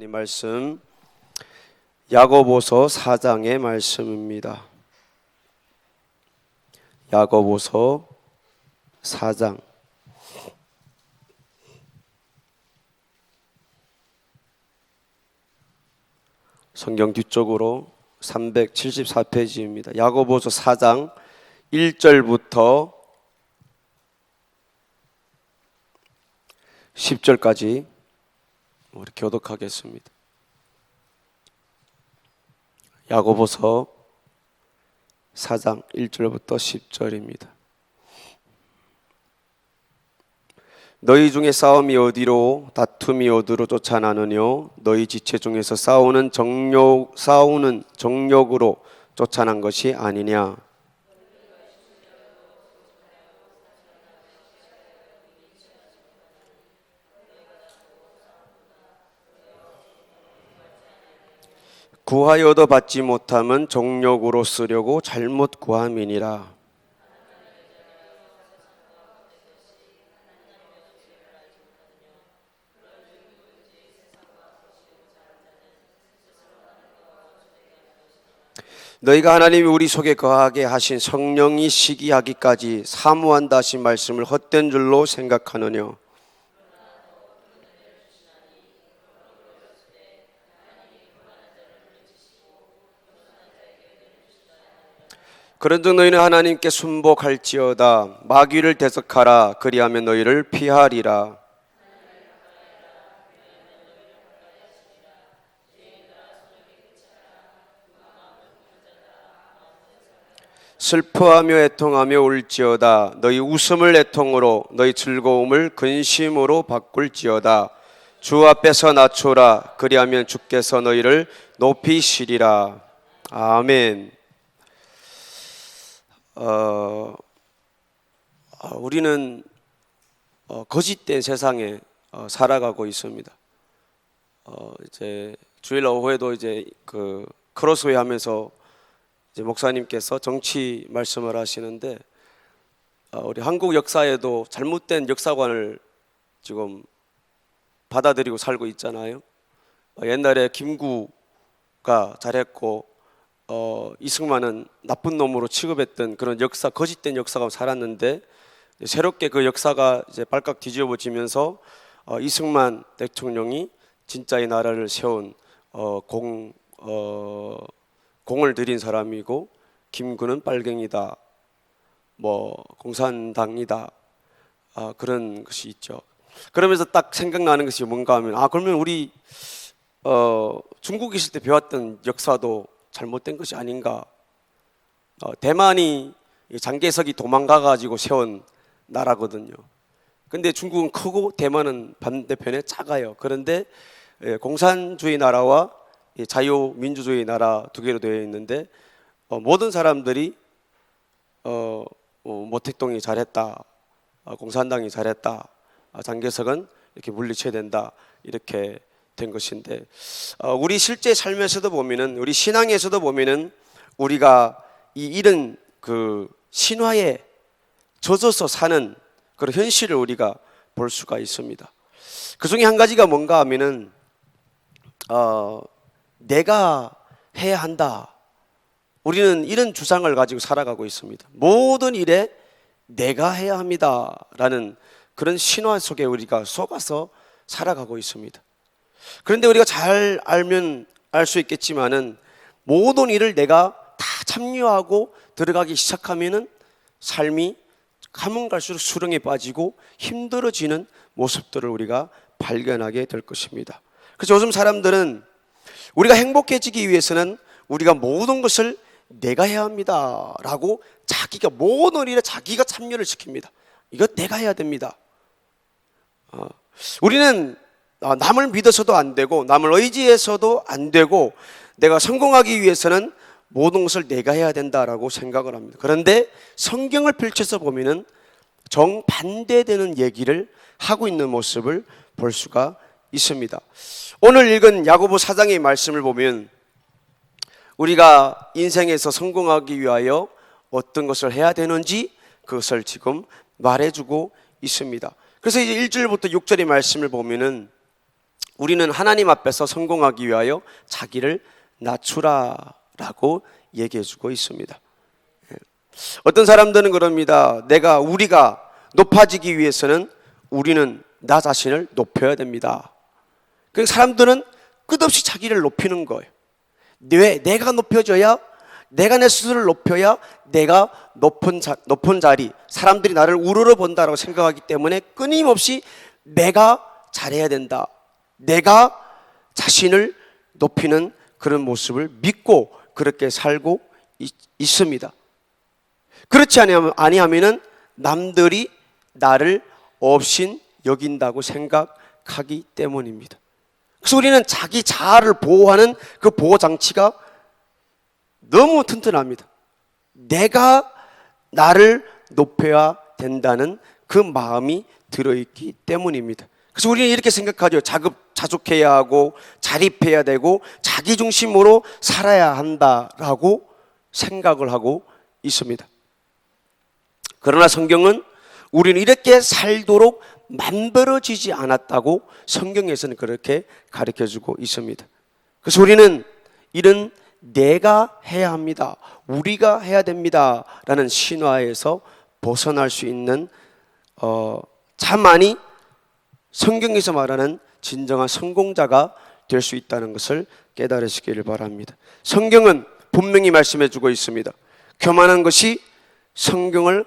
하나님 말씀 야고보서 4장의 말씀입니다. 야고보서 4장 성경 뒤쪽으로 374페이지입니다. 야고보서 4장 1절부터 10절까지 우리 교독하겠습니다. 야고보서 4장 1절부터 10절입니다. 너희 중에 싸움이 어디로 다툼이 어디로 쫓아나느뇨 너희 지체 중에서 싸우는 정욕 싸우는 정욕으로 쫓아난 것이 아니냐 구하여도 받지 못함은 정욕으로 쓰려고 잘못 구함이니라. 너희가 하나님이 우리 속에 거하게 하신 성령이 시기하기까지 사무한다 하신 말씀을 헛된 줄로 생각하느뇨 그런즉 너희는 하나님께 순복할지어다. 마귀를 대적하라. 그리하면 너희를 피하리라. 슬퍼하며 애통하며 울지어다. 너희 웃음을 애통으로 너희 즐거움을 근심으로 바꿀지어다. 주 앞에서 낮춰라. 그리하면 주께서 너희를 높이시리라. 아멘 어, 어, 우리는 어, 거짓된 세상에 어, 살아가고 있습니다. 어, 이제 주일 오후에도 이제 그 크로스웨이 하면서 이제 목사님께서 정치 말씀을 하시는데 어, 우리 한국 역사에도 잘못된 역사관을 지금 받아들이고 살고 있잖아요. 어, 옛날에 김구가 잘했고 어, 이승만은 나쁜 놈으로 취급했던 그런 역사 거짓된 역사가 살았는데 새롭게 그 역사가 이제 발칵 뒤집어지면서 어, 이승만 대통령이 진짜의 나라를 세운 어, 공 어, 공을 들인 사람이고 김구는 빨갱이다, 뭐 공산당이다 아, 그런 것이 있죠. 그러면서 딱 생각나는 것이 뭔가 하면 아 그러면 우리 어, 중국에 있을 때 배웠던 역사도 잘못된 것이 아닌가. 어, 대만이 장개석이 도망가 가지고 세운 나라거든요. 근데 중국은 크고 대만은 반대편에 작아요. 그런데 예, 공산주의 나라와 자유민주주의 나라 두 개로 되어 있는데 어, 모든 사람들이 어, 어, 모택동이 잘했다, 어, 공산당이 잘했다, 아, 장개석은 이렇게 물리쳐야 된다 이렇게 된 것인데 어, 우리 실제 삶에서도 보면은 우리 신앙에서도 보면은 우리가 이 이런 그 신화에 젖어서 사는 그런 현실을 우리가 볼 수가 있습니다. 그 중에 한 가지가 뭔가 하면은 어, 내가 해야 한다. 우리는 이런 주장을 가지고 살아가고 있습니다. 모든 일에 내가 해야 합니다라는 그런 신화 속에 우리가 속아서 살아가고 있습니다. 그런데 우리가 잘 알면 알 수 있겠지만은 모든 일을 내가 다 참여하고 들어가기 시작하면은 삶이 가면 갈수록 수렁에 빠지고 힘들어지는 모습들을 우리가 발견하게 될 것입니다. 그래서 요즘 사람들은 우리가 행복해지기 위해서는 우리가 모든 것을 내가 해야 합니다. 라고 자기가 모든 일에 자기가 참여를 시킵니다. 이거 내가 해야 됩니다. 어, 우리는 어, 남을 믿어서도 안 되고 남을 의지해서도 안 되고 내가 성공하기 위해서는 모든 것을 내가 해야 된다라고 생각을 합니다. 그런데 성경을 펼쳐서 보면은 정반대되는 얘기를 하고 있는 모습을 볼 수가 있습니다. 오늘 읽은 야고보 사장의 말씀을 보면 우리가 인생에서 성공하기 위하여 어떤 것을 해야 되는지 그것을 지금 말해주고 있습니다. 그래서 이제 1절부터 6절의 말씀을 보면은 우리는 하나님 앞에서 성공하기 위하여 자기를 낮추라라고 얘기해 주고 있습니다. 예. 어떤 사람들은 그럽니다. 내가 우리가 높아지기 위해서는 우리는 나 자신을 높여야 됩니다. 그 사람들은 끝없이 자기를 높이는 거예요. 왜 내가 높여져야 내가 내 스스로를 높여야 내가 높은 자, 높은 자리 사람들이 나를 우러러 본다라고 생각하기 때문에 끊임없이 내가 잘해야 된다. 내가 자신을 높이는 그런 모습을 믿고 그렇게 살고 있, 있습니다. 그렇지 아니하면 아니하면은 남들이 나를 없인 여긴다고 생각하기 때문입니다. 그래서 우리는 자기 자아를 보호하는 그 보호 장치가 너무 튼튼합니다. 내가 나를 높여야 된다는 그 마음이 들어있기 때문입니다. 그래서 우리는 이렇게 생각하죠. 자급, 자족해야 하고, 자립해야 되고, 자기 중심으로 살아야 한다라고 생각을 하고 있습니다. 그러나 성경은 우리는 이렇게 살도록 만들어지지 않았다고 성경에서는 그렇게 가르쳐 주고 있습니다. 그래서 우리는 이런 내가 해야 합니다. 우리가 해야 됩니다. 라는 신화에서 벗어날 수 있는 어, 참 많이 성경에서 말하는 진정한 성공자가 될 수 있다는 것을 깨달으시기를 바랍니다. 성경은 분명히 말씀해 주고 있습니다. 교만한 것이 성경을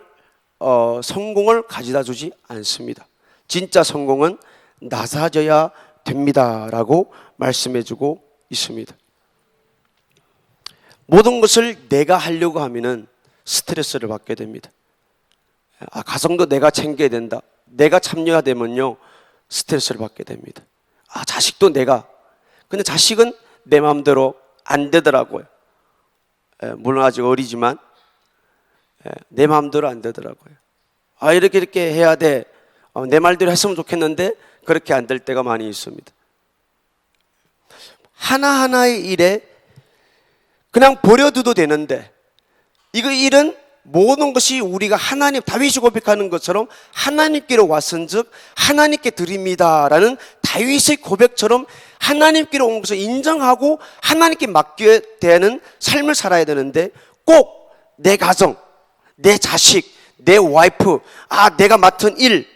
어, 성공을 가져다 주지 않습니다. 진짜 성공은 낮아져야 됩니다라고 말씀해 주고 있습니다. 모든 것을 내가 하려고 하면은 스트레스를 받게 됩니다. 아, 가정도 내가 챙겨야 된다. 내가 참여해야 되면요. 스트레스를 받게 됩니다. 아, 자식도 내가. 근데 자식은 내 마음대로 안 되더라고요. 에, 물론 아직 어리지만 에, 내 마음대로 안 되더라고요. 아, 이렇게 이렇게 해야 돼. 어, 내 말대로 했으면 좋겠는데 그렇게 안 될 때가 많이 있습니다. 하나하나의 일에 그냥 버려둬도 되는데 이거 일은 모든 것이 우리가 하나님 다윗이 고백하는 것처럼 하나님께로 왔은즉 하나님께 드립니다라는 다윗의 고백처럼 하나님께로 온 것을 인정하고 하나님께 맡겨야 되는 삶을 살아야 되는데 꼭 내 가정, 내 자식, 내 와이프, 아 내가 맡은 일,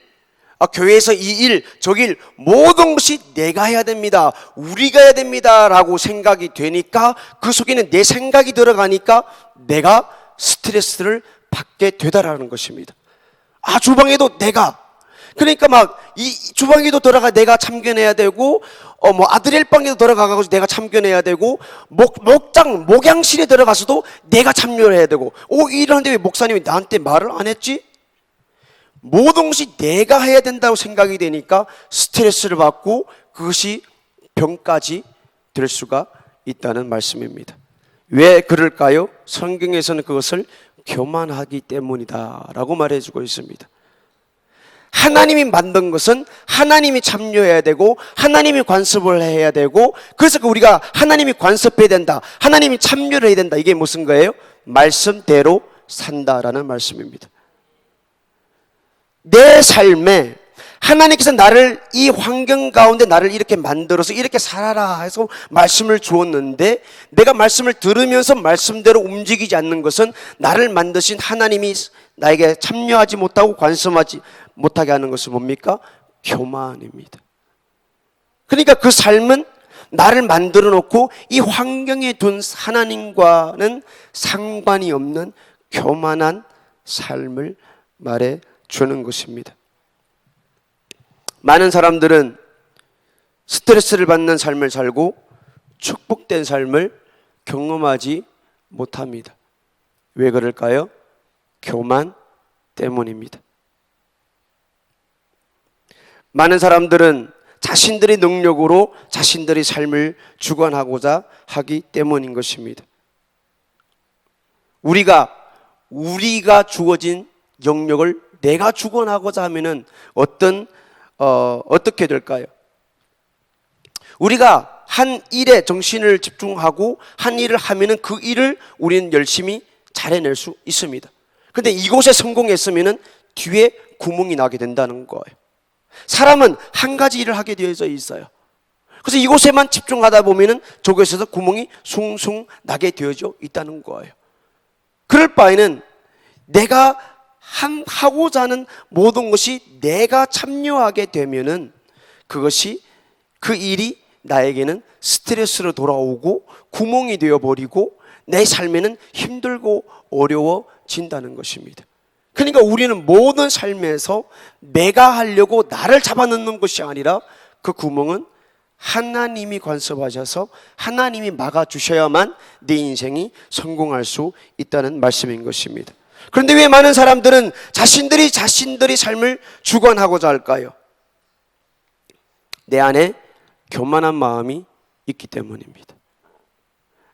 아, 교회에서 이 일, 저 일, 모든 것이 내가 해야 됩니다. 우리가 해야 됩니다. 라고 생각이 되니까 그 속에는 내 생각이 들어가니까 내가 스트레스를 받게 되다라는 것입니다. 아, 주방에도 내가. 그러니까 막 이 주방에도 들어가 내가 참견해야 되고, 어, 뭐 아드렐 방에도 들어가 가지고 내가 참견해야 되고, 목, 목장, 목양실에 들어가서도 내가 참여를 해야 되고, 오, 이러는데 왜 목사님이 나한테 말을 안 했지? 모든 것이 내가 해야 된다고 생각이 되니까 스트레스를 받고 그것이 병까지 될 수가 있다는 말씀입니다. 왜 그럴까요? 성경에서는 그것을 교만하기 때문이다라고 말해주고 있습니다. 하나님이 만든 것은 하나님이 참여해야 되고 하나님이 관습을 해야 되고 그래서 그 우리가 하나님이 관습해야 된다. 하나님이 참여를 해야 된다. 이게 무슨 거예요? 말씀대로 산다라는 말씀입니다. 내 삶에 하나님께서 나를 이 환경 가운데 나를 이렇게 만들어서 이렇게 살아라 해서 말씀을 주었는데 내가 말씀을 들으면서 말씀대로 움직이지 않는 것은 나를 만드신 하나님이 나에게 참여하지 못하고 관심하지 못하게 하는 것은 뭡니까? 교만입니다. 그러니까 그 삶은 나를 만들어 놓고 이 환경에 둔 하나님과는 상관이 없는 교만한 삶을 말해 주는 것입니다. 많은 사람들은 스트레스를 받는 삶을 살고 축복된 삶을 경험하지 못합니다. 왜 그럴까요? 교만 때문입니다. 많은 사람들은 자신들의 능력으로 자신들의 삶을 주관하고자 하기 때문인 것입니다. 우리가 우리가 주어진 영역을 내가 주관하고자 하면은 어떤 어, 어떻게 될까요? 우리가 한 일에 정신을 집중하고 한 일을 하면은 그 일을 우리는 열심히 잘해낼 수 있습니다. 근데 이곳에 성공했으면은 뒤에 구멍이 나게 된다는 거예요. 사람은 한 가지 일을 하게 되어져 있어요. 그래서 이곳에만 집중하다 보면은 저곳에서 구멍이 숭숭 나게 되어져 있다는 거예요. 그럴 바에는 내가 한, 하고자 하는 모든 것이 내가 참여하게 되면은 그것이 그 일이 나에게는 스트레스로 돌아오고 구멍이 되어버리고 내 삶에는 힘들고 어려워진다는 것입니다. 그러니까 우리는 모든 삶에서 내가 하려고 나를 잡아넣는 것이 아니라 그 구멍은 하나님이 관섭하셔서 하나님이 막아주셔야만 내 인생이 성공할 수 있다는 말씀인 것입니다. 그런데 왜 많은 사람들은 자신들이 자신들의 삶을 주관하고자 할까요? 내 안에 교만한 마음이 있기 때문입니다.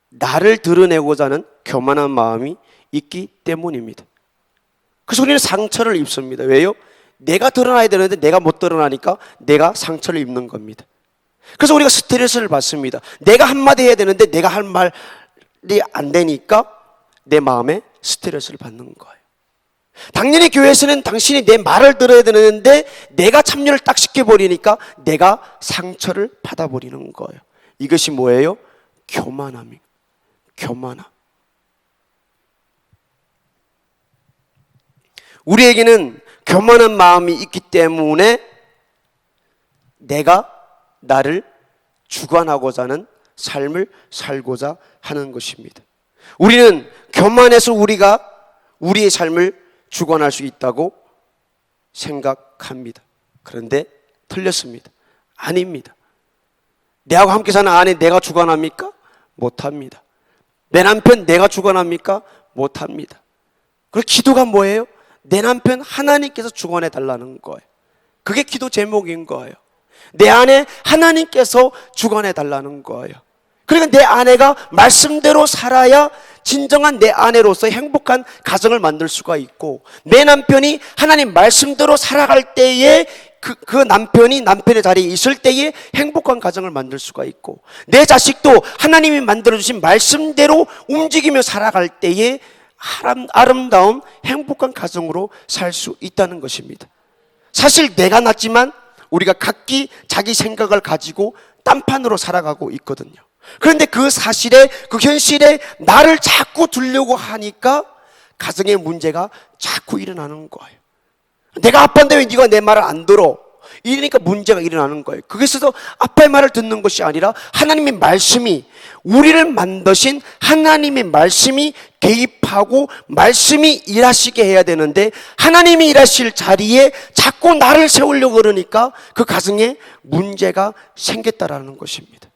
나를 드러내고자 하는 교만한 마음이 있기 때문입니다. 그래서 우리는 상처를 입습니다. 왜요? 내가 드러나야 되는데 내가 못 드러나니까 내가 상처를 입는 겁니다. 그래서 우리가 스트레스를 받습니다. 내가 한마디 해야 되는데 내가 할 말이 안 되니까 내 마음에 스트레스를 받는 거예요. 당연히 교회에서는 당신이 내 말을 들어야 되는데 내가 참여를 딱 시켜버리니까 내가 상처를 받아버리는 거예요. 이것이 뭐예요? 교만함이 교만함. 우리에게는 교만한 마음이 있기 때문에 내가 나를 주관하고자 하는 삶을 살고자 하는 것입니다. 우리는 교만해서 우리가 우리의 삶을 주관할 수 있다고 생각합니다. 그런데 틀렸습니다. 아닙니다. 내하고 함께 사는 아내 내가 주관합니까? 못합니다. 내 남편 내가 주관합니까? 못합니다. 그리고 기도가 뭐예요? 내 남편 하나님께서 주관해 달라는 거예요. 그게 기도 제목인 거예요. 내 안에 하나님께서 주관해 달라는 거예요. 그러니까 내 아내가 말씀대로 살아야 진정한 내 아내로서 행복한 가정을 만들 수가 있고 내 남편이 하나님 말씀대로 살아갈 때에 그, 그 남편이 남편의 자리에 있을 때에 행복한 가정을 만들 수가 있고 내 자식도 하나님이 만들어주신 말씀대로 움직이며 살아갈 때에 아름, 아름다운 행복한 가정으로 살 수 있다는 것입니다. 사실 내가 낫지만 우리가 각기 자기 생각을 가지고 딴판으로 살아가고 있거든요. 그런데 그 사실에, 그 현실에 나를 자꾸 두려고 하니까 가정의 문제가 자꾸 일어나는 거예요. 내가 아빠인데 왜 네가 내 말을 안 들어? 이러니까 문제가 일어나는 거예요. 그것에서 아빠의 말을 듣는 것이 아니라 하나님의 말씀이 우리를 만드신 하나님의 말씀이 개입하고 말씀이 일하시게 해야 되는데 하나님이 일하실 자리에 자꾸 나를 세우려고 그러니까 그 가정에 문제가 생겼다라는 것입니다.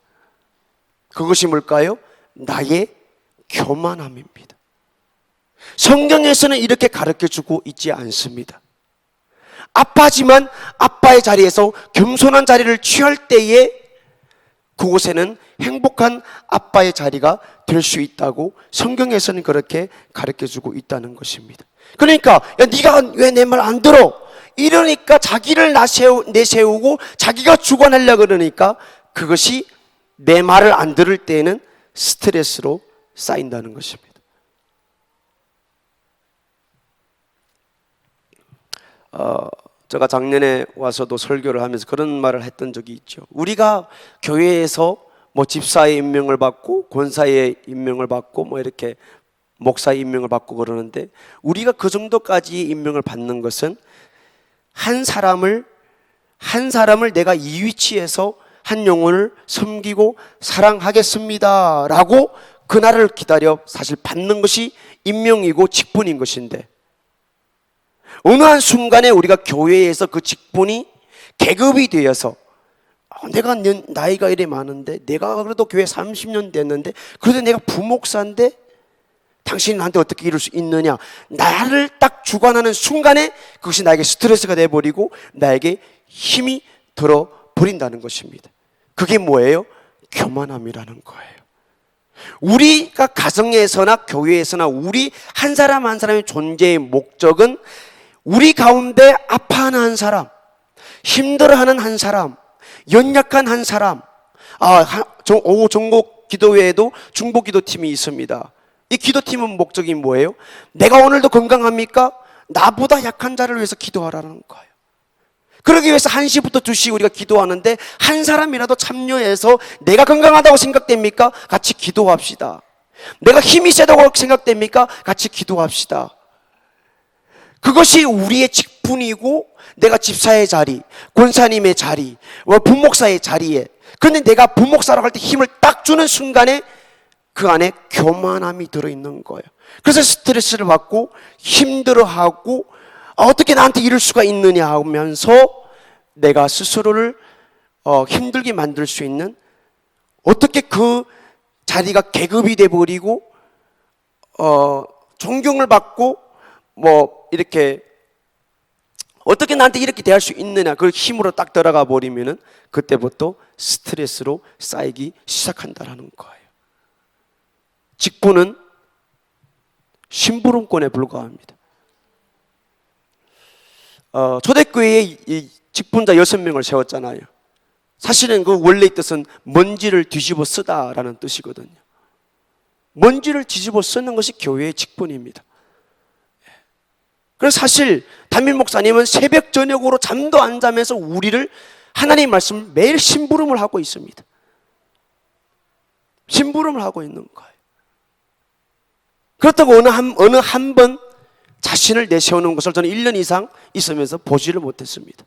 그것이 뭘까요? 나의 교만함입니다. 성경에서는 이렇게 가르쳐 주고 있지 않습니다. 아빠지만 아빠의 자리에서 겸손한 자리를 취할 때에 그곳에는 행복한 아빠의 자리가 될 수 있다고 성경에서는 그렇게 가르쳐 주고 있다는 것입니다. 그러니까 야 네가 왜 내 말 안 들어? 이러니까 자기를 나세우, 내세우고 자기가 주관하려 그러니까 그것이 내 말을 안 들을 때에는 스트레스로 쌓인다는 것입니다. 어, 제가 작년에 와서도 설교를 하면서 그런 말을 했던 적이 있죠. 우리가 교회에서 뭐 집사의 임명을 받고 권사의 임명을 받고 뭐 이렇게 목사의 임명을 받고 그러는데 우리가 그 정도까지 임명을 받는 것은 한 사람을 한 사람을 내가 이 위치에서 한 영혼을 섬기고 사랑하겠습니다 라고 그날을 기다려 사실 받는 것이 임명이고 직분인 것인데 어느 한 순간에 우리가 교회에서 그 직분이 계급이 되어서 아, 내가 년, 나이가 이래 많은데 내가 그래도 교회 30년 됐는데 그래도 내가 부목사인데 당신이 나한테 어떻게 이룰 수 있느냐. 나를 딱 주관하는 순간에 그것이 나에게 스트레스가 돼버리고 나에게 힘이 들어버린다는 것입니다 그게 뭐예요? 교만함이라는 거예요 우리가 가정에서나 교회에서나 우리 한 사람 한 사람의 존재의 목적은 우리 가운데 아파하는 한 사람, 힘들어하는 한 사람, 연약한 한 사람, 아, 오 전국 기도회에도 중보 기도팀이 있습니다. 이 기도팀은 목적이 뭐예요? 내가 오늘도 건강합니까? 나보다 약한 자를 위해서 기도하라는 거예요. 그러기 위해서 1시부터 2시 우리가 기도하는데 한 사람이라도 참여해서 내가 건강하다고 생각됩니까? 같이 기도합시다. 내가 힘이 세다고 생각됩니까? 같이 기도합시다. 그것이 우리의 직분이고 내가 집사의 자리, 권사님의 자리, 뭐 부목사의 자리에 근데 내가 부목사라고 할 때 힘을 딱 주는 순간에 그 안에 교만함이 들어있는 거예요. 그래서 스트레스를 받고 힘들어하고 아, 어떻게 나한테 이럴 수가 있느냐 하면서 내가 스스로를 어, 힘들게 만들 수 있는 어떻게 그 자리가 계급이 돼 버리고 어, 존경을 받고 뭐 이렇게 어떻게 나한테 이렇게 대할 수 있느냐 그 힘으로 딱 들어가 버리면은 그때부터 스트레스로 쌓이기 시작한다라는 거예요. 직분은 심부름권에 불과합니다. 어, 초대교회에 직분자 여섯 명을 세웠잖아요. 사실은 그 원래 뜻은 먼지를 뒤집어 쓰다라는 뜻이거든요. 먼지를 뒤집어 쓰는 것이 교회의 직분입니다. 그래서 사실 담임 목사님은 새벽 저녁으로 잠도 안 자면서 우리를 하나님 말씀 매일 심부름을 하고 있습니다. 심부름을 하고 있는 거예요. 그렇다고 어느 한, 어느 한 번 자신을 내세우는 것을 저는 1년 이상 있으면서 보지를 못했습니다.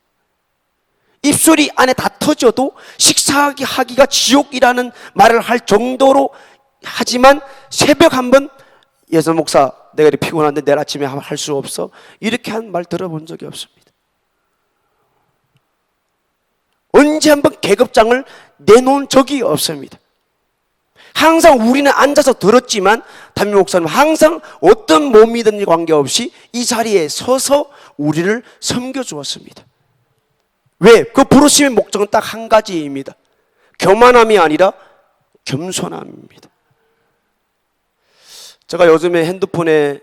입술이 안에 다 터져도 식사하기 하기가 지옥이라는 말을 할 정도로 하지만 새벽 한번 예선 목사 내가 이렇게 피곤한데 내일 아침에 할 수 없어 이렇게 한 말 들어본 적이 없습니다. 언제 한번 계급장을 내놓은 적이 없습니다. 항상 우리는 앉아서 들었지만 담임 목사님 항상 어떤 몸이든지 관계없이 이 자리에 서서 우리를 섬겨 주었습니다. 왜? 그 부르심의 목적은 딱 한 가지입니다. 교만함이 아니라 겸손함입니다. 제가 요즘에 핸드폰에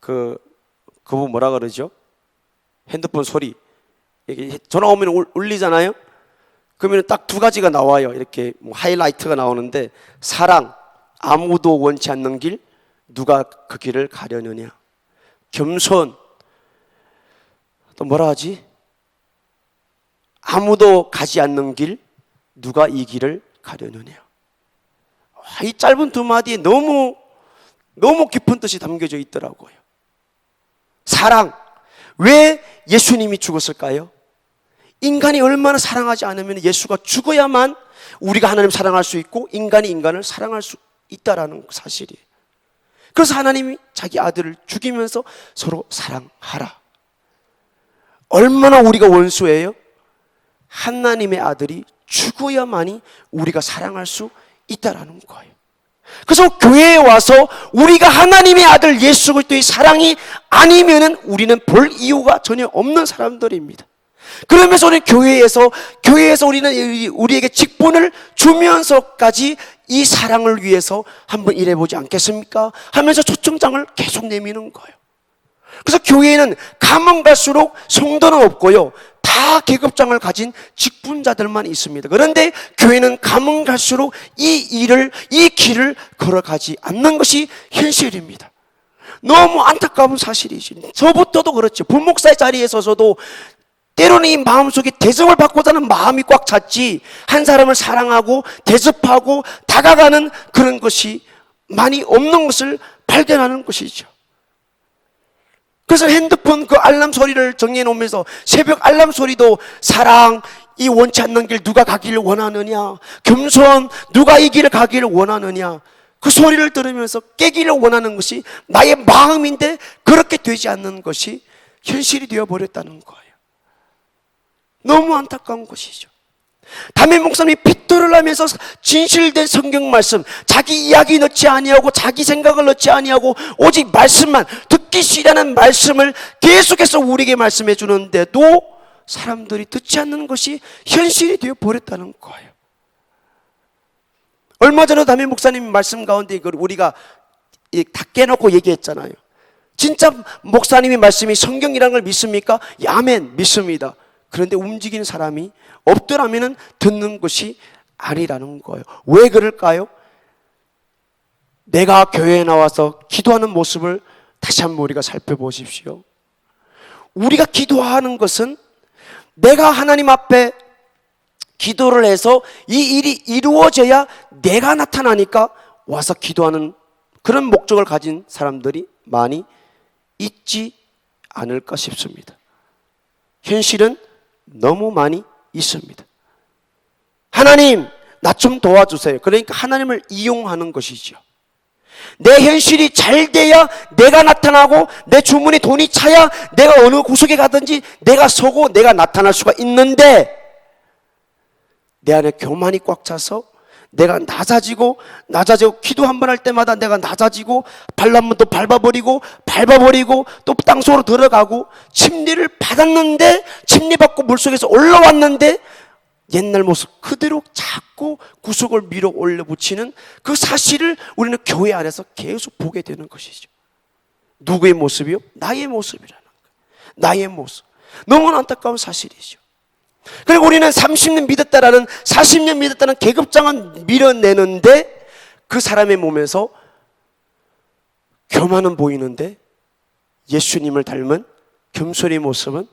그 그분 뭐라 그러죠? 핸드폰 소리 전화 오면 울- 울리잖아요. 그러면 딱 두 가지가 나와요. 이렇게 뭐 하이라이트가 나오는데 사랑 아무도 원치 않는 길 누가 그 길을 가려느냐. 겸손 또 뭐라 하지? 아무도 가지 않는 길 누가 이 길을 가려느냐. 와, 이 짧은 두 마디에 너무 너무 깊은 뜻이 담겨져 있더라고요. 사랑 왜 예수님이 죽었을까요? 인간이 얼마나 사랑하지 않으면 예수가 죽어야만 우리가 하나님 사랑할 수 있고 인간이 인간을 사랑할 수 있다라는 사실이에요. 그래서 하나님이 자기 아들을 죽이면서 서로 사랑하라. 얼마나 우리가 원수예요? 하나님의 아들이 죽어야만이 우리가 사랑할 수 있다라는 거예요. 그래서 교회에 와서 우리가 하나님의 아들 예수 그리스도의 사랑이 아니면은 우리는 볼 이유가 전혀 없는 사람들입니다. 그러면서 우리 교회에서 교회에서 우리는 이- 우리에게 직분을 주면서까지 이 사랑을 위해서 한번 일해 보지 않겠습니까? 하면서 초청장을 계속 내미는 거예요. 그래서 교회에는 가면 갈수록 성도는 없고요. 다 계급장을 가진 직분자들만 있습니다. 그런데 교회는 가면 갈수록 이 일을, 이 길을 걸어가지 않는 것이 현실입니다. 너무 안타까운 사실이지. 저부터도 그렇죠. 부목사의 자리에 서서도 때로는 이 마음속에 대접을 받고자 하는 마음이 꽉 찼지 한 사람을 사랑하고 대접하고 다가가는 그런 것이 많이 없는 것을 발견하는 것이죠. 그래서 핸드폰 그 알람 소리를 정리해 놓으면서 새벽 알람 소리도 사랑, 이 원치 않는 길 누가 가기를 원하느냐, 겸손, 누가 이 길을 가기를 원하느냐, 그 소리를 들으면서 깨기를 원하는 것이 나의 마음인데 그렇게 되지 않는 것이 현실이 되어 버렸다는 거예요. 너무 안타까운 것이죠. 담임 목사님이 핏도를 하면서 진실된 성경 말씀, 자기 이야기 넣지 아니하고 자기 생각을 넣지 아니하고 오직 말씀만 듣기 싫다는 말씀을 계속해서 우리에게 말씀해 주는데도 사람들이 듣지 않는 것이 현실이 되어 버렸다는 거예요. 얼마 전에 담임 목사님 말씀 가운데 이걸 우리가 이다 깨놓고 얘기했잖아요. 진짜 목사님이 말씀이 성경이라는 걸 믿습니까? 예, 아멘 믿습니다. 그런데 움직이는 사람이 없더라면 듣는 것이 아니라는 거예요. 왜 그럴까요? 내가 교회에 나와서 기도하는 모습을 다시 한번 우리가 살펴보십시오. 우리가 기도하는 것은 내가 하나님 앞에 기도를 해서 이 일이 이루어져야 내가 나타나니까 와서 기도하는 그런 목적을 가진 사람들이 많이 있지 않을까 싶습니다. 현실은 너무 많이 있습니다. 하나님, 나 좀 도와주세요. 그러니까 하나님을 이용하는 것이죠. 내 현실이 잘 돼야 내가 나타나고 내 주문에 돈이 차야 내가 어느 구석에 가든지 내가 서고 내가 나타날 수가 있는데 내 안에 교만이 꽉 차서 내가 낮아지고 낮아지고 기도 한 번 할 때마다 내가 낮아지고 발라면 또 밟아버리고 밟아버리고 또 땅속으로 들어가고 침례를 받았는데 침례 받고 물속에서 올라왔는데 옛날 모습 그대로 자꾸 구석을 밀어 올려 붙이는 그 사실을 우리는 교회 안에서 계속 보게 되는 것이죠. 누구의 모습이요? 나의 모습이라는 거예요. 나의 모습. 너무나 안타까운 사실이죠. 그리고 우리는 30년 믿었다라는 40년 믿었다는 계급장은 밀어내는데 그 사람의 몸에서 교만은 보이는데 예수님을 닮은 겸손의 모습은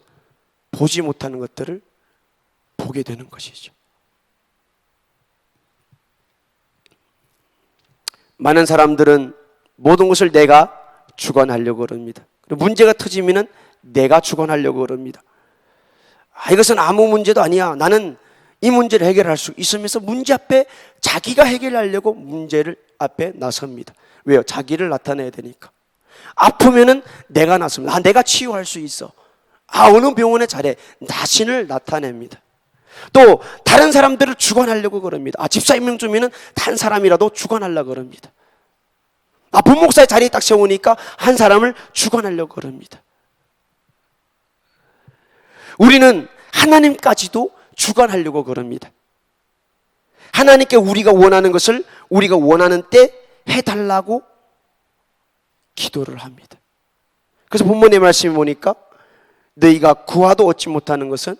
보지 못하는 것들을 보게 되는 것이죠. 많은 사람들은 모든 것을 내가 주관하려고 합니다. 문제가 터지면은 내가 주관하려고 합니다. 아, 이것은 아무 문제도 아니야. 나는 이 문제를 해결할 수 있으면서 문제 앞에 자기가 해결하려고 문제를 앞에 나섭니다. 왜요? 자기를 나타내야 되니까. 아프면은 내가 나섭니다. 아, 내가 치유할 수 있어. 아, 어느 병원에 잘해. 자신을 나타냅니다. 또 다른 사람들을 주관하려고 그럽니다. 아, 집사 임명 중이면 단 사람이라도 주관하려고 그럽니다. 아, 본목사의 자리에 딱 세우니까 한 사람을 주관하려고 그럽니다. 우리는 하나님까지도 주관하려고 그럽니다. 하나님께 우리가 원하는 것을 우리가 원하는 때 해달라고 기도를 합니다. 그래서 본문의 말씀에 보니까 너희가 구하도 얻지 못하는 것은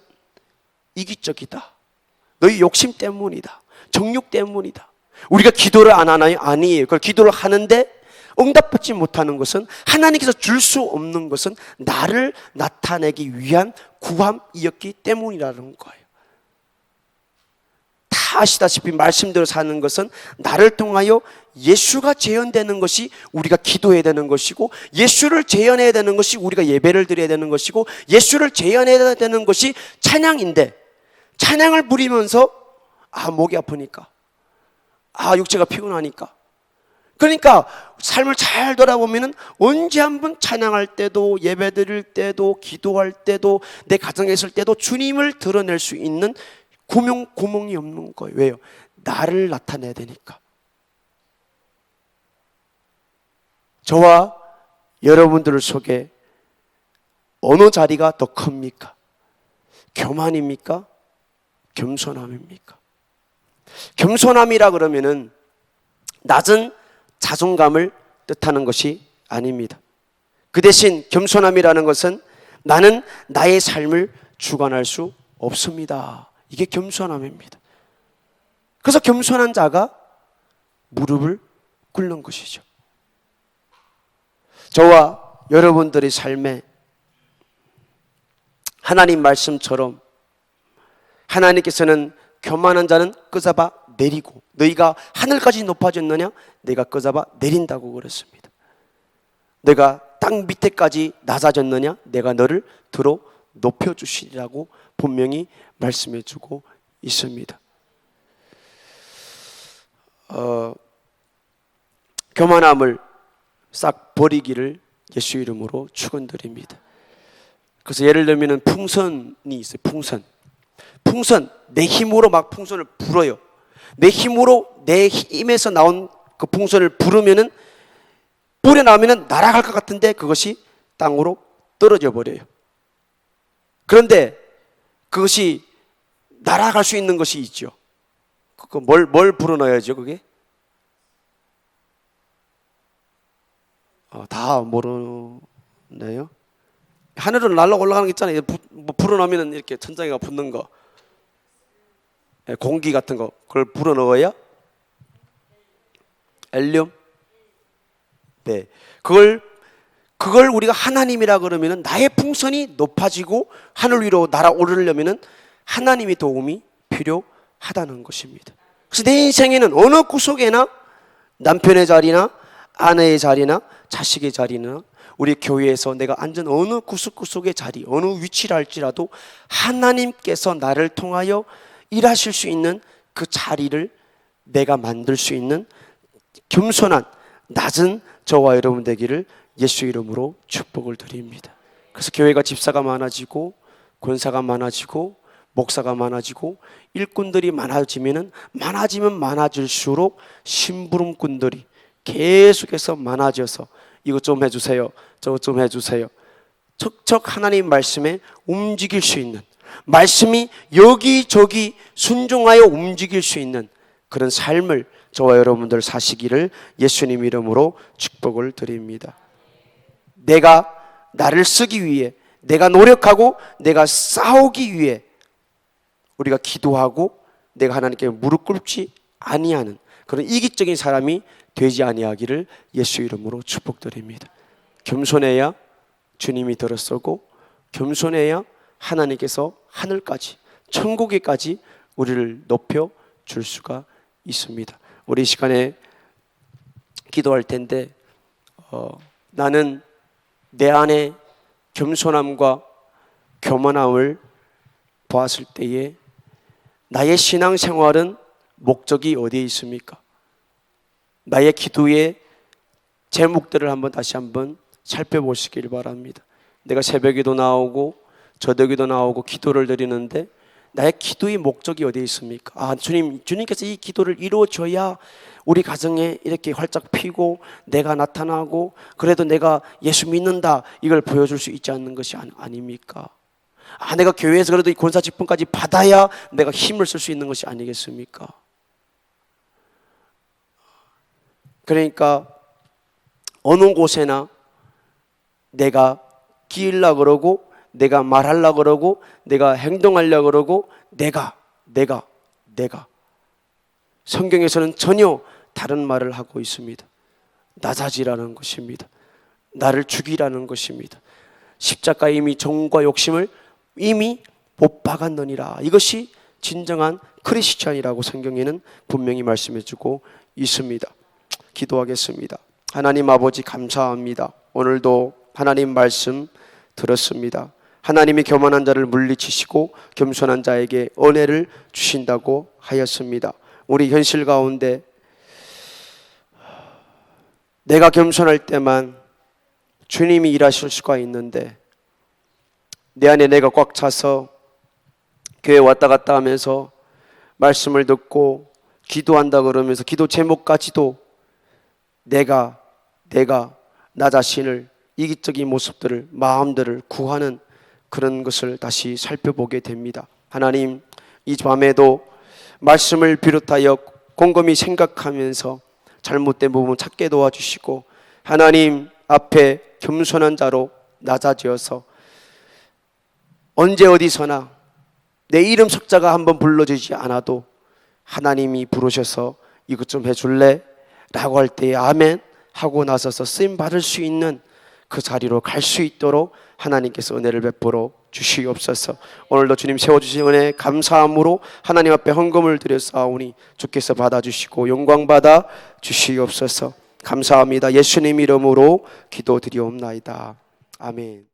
이기적이다. 너희 욕심 때문이다. 정욕 때문이다. 우리가 기도를 안 하나요? 아니에요. 그걸 기도를 하는데 응답받지 못하는 것은 하나님께서 줄 수 없는 것은 나를 나타내기 위한 구함이었기 때문이라는 거예요. 다 아시다시피 말씀대로 사는 것은 나를 통하여 예수가 재현되는 것이 우리가 기도해야 되는 것이고 예수를 재현해야 되는 것이 우리가 예배를 드려야 되는 것이고 예수를 재현해야 되는 것이 찬양인데 찬양을 부리면서 아 목이 아프니까 아 육체가 피곤하니까 그러니까 삶을 잘 돌아보면은 언제 한번 찬양할 때도 예배 드릴 때도 기도할 때도 내 가정에 있을 때도 주님을 드러낼 수 있는 구멍 구멍이 없는 거예요. 왜요? 나를 나타내야 되니까. 저와 여러분들 속에 어느 자리가 더 큽니까? 교만입니까? 겸손함입니까? 겸손함이라 그러면은 낮은 자존감을 뜻하는 것이 아닙니다. 그 대신 겸손함이라는 것은 나는 나의 삶을 주관할 수 없습니다. 이게 겸손함입니다. 그래서 겸손한 자가 무릎을 꿇는 것이죠. 저와 여러분들의 삶에 하나님 말씀처럼 하나님께서는 교만한 자는 끄잡아 내리고 너희가 하늘까지 높아졌느냐? 내가 끄잡아 내린다고 그랬습니다. 내가 땅 밑에까지 낮아졌느냐? 내가 너를 들어 높여 주시리라고 분명히 말씀해 주고 있습니다. 어, 교만함을 싹 버리기를 예수 이름으로 축원드립니다. 그래서 예를 들면 풍선이 있어요. 풍선. 풍선 내 힘으로 막 풍선을 불어요. 내 힘으로 내 힘에서 나온 그 풍선을 부르면은 불에 나오면은 날아갈 것 같은데 그것이 땅으로 떨어져 버려요. 그런데 그것이 날아갈 수 있는 것이 있죠. 그 뭘, 뭘 불어넣어야죠, 그게? 어, 다 모르네요. 하늘로 날아 올라가는 게 있잖아요. 부, 뭐 불어넣으면 이렇게 천장에가 붙는 거. 예, 공기 같은 거 그걸 불어 넣어야 엘륨 네 그걸 그걸 우리가 하나님이라 그러면은 나의 풍선이 높아지고 하늘 위로 날아오르려면은 하나님의 도움이 필요하다는 것입니다. 그래서 내 인생에는 어느 구석에나 남편의 자리나 아내의 자리나 자식의 자리나 우리 교회에서 내가 앉은 어느 구석구석의 자리, 어느 위치라 할지라도 하나님께서 나를 통하여 일하실 수 있는 그 자리를 내가 만들 수 있는 겸손한 낮은 저와 여러분 되기를 예수 이름으로 축복을 드립니다. 그래서 교회가 집사가 많아지고 권사가 많아지고 목사가 많아지고 일꾼들이 많아지면은 많아지면 많아질수록 심부름꾼들이 계속해서 많아져서 이것 좀 해주세요. 저것 좀 해주세요. 척척 하나님 말씀에 움직일 수 있는 말씀이 여기저기 순종하여 움직일 수 있는 그런 삶을 저와 여러분들 사시기를 예수님 이름으로 축복을 드립니다. 내가 나를 쓰기 위해 내가 노력하고 내가 싸우기 위해 우리가 기도하고 내가 하나님께 무릎 꿇지 아니하는 그런 이기적인 사람이 되지 아니하기를 예수 이름으로 축복드립니다. 겸손해야 주님이 들어서고 겸손해야 하나님께서 하늘까지 천국에까지 우리를 높여 줄 수가 있습니다. 우리 이 시간에 기도할 텐데 어, 나는 내 안에 겸손함과 교만함을 보았을 때에 나의 신앙 생활은 목적이 어디에 있습니까? 나의 기도의 제목들을 한번 다시 한번 살펴보시길 바랍니다. 내가 새벽에도 나오고 저녁에도 나오고 기도를 드리는데 나의 기도의 목적이 어디에 있습니까? 아, 주님, 주님께서 이 기도를 이루어줘야 우리 가정에 이렇게 활짝 피고 내가 나타나고 그래도 내가 예수 믿는다 이걸 보여줄 수 있지 않는 것이 아닙니까? 아, 내가 교회에서 그래도 이 권사 직분까지 받아야 내가 힘을 쓸 수 있는 것이 아니겠습니까? 그러니까 어느 곳에나 내가 기일라 그러고 내가 말하려 그러고 내가 행동하려 그러고 내가 내가 내가 성경에서는 전혀 다른 말을 하고 있습니다. 낮아지라는 것입니다. 나를 죽이라는 것입니다. 십자가 이미 정과 욕심을 이미 못 박았느니라. 이것이 진정한 크리스찬이라고 성경에는 분명히 말씀해 주고 있습니다. 기도하겠습니다. 하나님 아버지 감사합니다. 오늘도 하나님 말씀 들었습니다. 하나님이 교만한 자를 물리치시고 겸손한 자에게 은혜를 주신다고 하였습니다. 우리 현실 가운데 내가 겸손할 때만 주님이 일하실 수가 있는데 내 안에 내가 꽉 차서 교회 왔다 갔다 하면서 말씀을 듣고 기도한다 그러면서 기도 제목까지도 내가 내가 나 자신을 이기적인 모습들을 마음들을 구하는 그런 것을 다시 살펴보게 됩니다. 하나님 이 밤에도 말씀을 비롯하여 곰곰이 생각하면서 잘못된 부분 찾게 도와주시고 하나님 앞에 겸손한 자로 낮아지어서 언제 어디서나 내 이름 석자가 한번 불러지지 않아도 하나님이 부르셔서 이것 좀 해줄래? 라고 할 때에 아멘 하고 나서서 쓰임 받을 수 있는 그 자리로 갈 수 있도록 하나님께서 은혜를 베풀어 주시옵소서. 오늘도 주님 세워주신 은혜 감사함으로 하나님 앞에 헌금을 싸우니 주께서 받아주시고 영광 받아 주시옵소서. 감사합니다. 예수님 이름으로 기도드리옵나이다. 아멘.